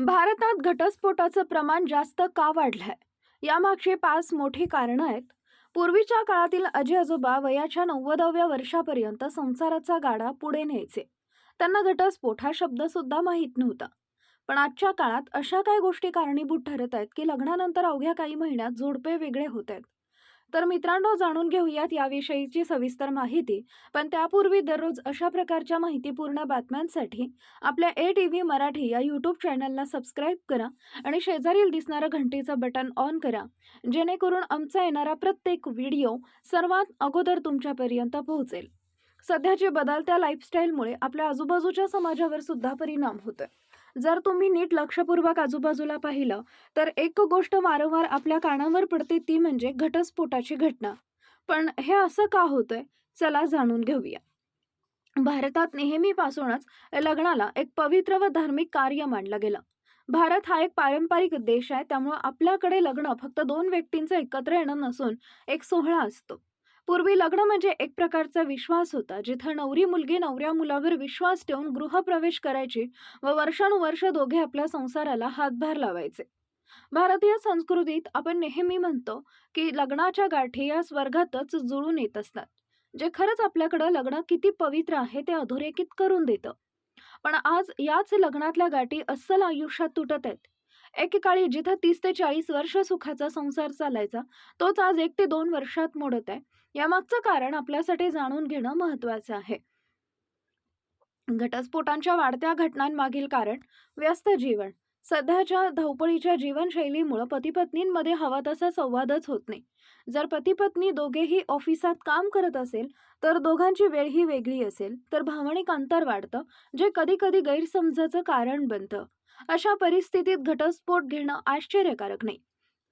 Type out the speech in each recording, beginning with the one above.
भारतात घटस्फोटाचं प्रमाण जास्त का वाढलंय? यामागचे पाच मोठी कारणं आहेत. पूर्वीच्या काळातील आजी आजोबा वयाच्या नव्वदाव्या वर्षापर्यंत संसाराचा गाडा पुढे न्यायचे. त्यांना घटस्फोट हा शब्द सुद्धा माहीत नव्हता. पण आजच्या काळात अशा काही गोष्टी कारणीभूत ठरत आहेत की लग्नानंतर अवघ्या काही महिन्यात जोडपे वेगळे होत आहेत. तर मित्रांनो जाणून घेऊयात याविषयीची सविस्तर माहिती. पण त्यापूर्वी दररोज अशा प्रकारच्या माहितीपूर्ण बातम्यांसाठी आपल्या ए टी व्ही मराठी या यूट्यूब चॅनलला सबस्क्राईब करा आणि शेजारील दिसणारं घंटीचं बटन ऑन करा. जेणेकरून आमचा येणारा प्रत्येक व्हिडिओ सर्वात अगोदर तुमच्यापर्यंत पोहोचेल. सध्याची बदलत्या लाईफस्टाईलमुळे आपल्या आजूबाजूच्या समाजावर सुद्धा परिणाम होतोय. जर तुम्ही नीट लक्षपूर्वक आजूबाजूला पाहिलं तर एक गोष्ट वारंवार आपल्या कानावर पडते ती म्हणजे घटस्फोटाची घटना. पण हे असं का होतंय? चला जाणून घेऊया. भारतात नेहमीपासूनच लग्नाला एक पवित्र व धार्मिक कार्य मानलं गेलं. भारत हा एक पारंपरिक देश आहे त्यामुळं आपल्याकडे लग्न फक्त दोन व्यक्तींचं एकत्र येणं नसून एक सोहळा असतो. पूर्वी लग्न म्हणजे एक प्रकारचा विश्वास होता जिथं नवरी मुलगी नवऱ्या मुलावर विश्वास ठेवून गृहप्रवेश करायची व वर्षानुवर्ष दोघे आपल्या संसाराला हातभार लावायचे. भारतीय संस्कृतीत आपण नेहमी म्हणतो की लग्नाच्या गाठी या स्वर्गातच जुळून येत असतात. जे खरंच आपल्याकडं लग्न किती पवित्र आहे ते अधोरेखित करून देतं. पण आज याच लग्नातल्या गाठी अस्सल आयुष्यात तुटत आहेत. एकेकाळी जिथं तीस ते चाळीस वर्ष सुखाचा संसार चालायचा तोच आज एक ते दोन वर्षात मोडत आहे. यामागचं कारण आपल्यासाठी जाणून घेणं महत्वाचं आहे. घटस्फोटांच्या वाढत्या घटनांमागील कारण व्यस्त जीवन. सध्याच्या धावपळीच्या जीवनशैलीमुळं पतीपत्नींमध्ये हवा तसा संवादच होत नाही. जर पतीपत्नी दोघेही ऑफिसात काम करत असेल तर दोघांची वेळ ही वेगळी असेल. तर भावनिक अंतर वाढतं जे कधी कधी गैरसमजाचं कारण बनतं. अशा परिस्थितीत घटस्फोट घेणं आश्चर्यकारक नाही.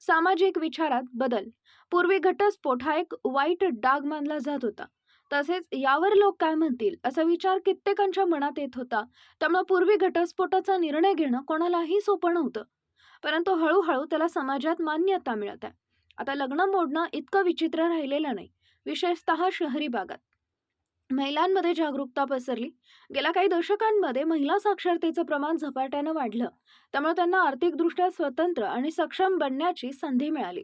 सामाजिक विचारात बदल. पूर्वी घटस्फोट हा एक वाईट डाग मानला जात होता. तसेच यावर लोक काय म्हणतील? असा विचार कित्येकांच्या मनात येत होता. त्यामुळे पूर्वी घटस्फोटाचा निर्णय घेणं कोणालाही सोपं नव्हतं. परंतु हळूहळू त्याला समाजात मान्यता मिळत आहे आता लग्न मोडणं इतकं विचित्र राहिलेलं नाही. विशेषतः शहरी भागात. महिलांमध्ये जागरूकता पसरली. गेल्या काही दशकांमध्ये महिला साक्षरतेचं प्रमाण झपाट्यानं वाढलं. त्यामुळे त्यांना आर्थिकदृष्ट्या स्वतंत्र आणि सक्षम बनण्याची संधी मिळाली.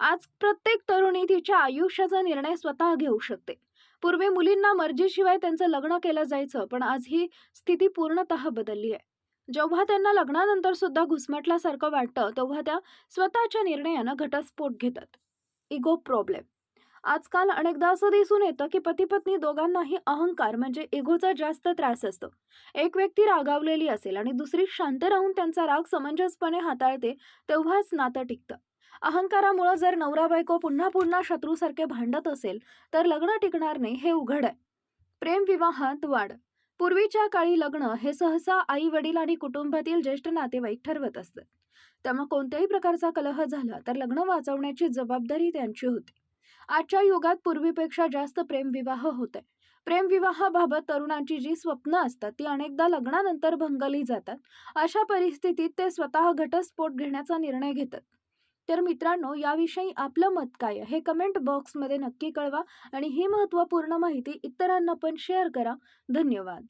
आज प्रत्येक तरुणी तिच्या आयुष्याचा निर्णय स्वतः घेऊ शकते. पूर्वी मुलींना मर्जीशिवाय त्यांचं लग्न केलं जायचं पण आज ही स्थिती पूर्णतः बदलली आहे. जेव्हा त्यांना लग्नानंतर सुद्धा घुसमटल्यासारखं वाटतं तेव्हा त्या स्वतःच्या निर्णयानं घटस्फोट घेतात. Ego problem. आजकाल अनेकदा असं दिसून येतं की पती पत्नी दोघांनाही अहंकार म्हणजे इगोचा जास्त त्रास असतो. एक व्यक्ती रागावलेली असेल आणि दुसरी शांत राहून त्यांचा राग समंजसपणे हाताळते तेव्हाच नातं टिकतं. अहंकारामुळं जर नवरा बायको पुन्हा पुन्हा शत्रूसारखे भांडत असेल तर लग्न टिकणार नाही हे उघड आहे. प्रेमविवाहात वाढ. पूर्वीच्या काळी लग्न हे सहसा आई वडील आणि कुटुंबातील ज्येष्ठ नातेवाईक ठरवत असतात त्यामुळे कोणत्याही प्रकारचा कलह झाला तर लग्न वाचवण्याची जबाबदारी त्यांची होती. आजच्या युगात पूर्वीपेक्षा जास्त प्रेमविवाह होत आहे प्रेमविवाहाबाबत तरुणांची जी स्वप्न असतात ती अनेकदा लग्नानंतर भंगली जातात. अशा परिस्थितीत ते स्वतः घटस्फोट घेण्याचा निर्णय घेतात. तर मित्रांनो याविषयी आपलं मत काय हे कमेंट बॉक्समध्ये नक्की कळवा आणि ही महत्त्वपूर्ण माहिती इतरांना पण शेअर करा. धन्यवाद.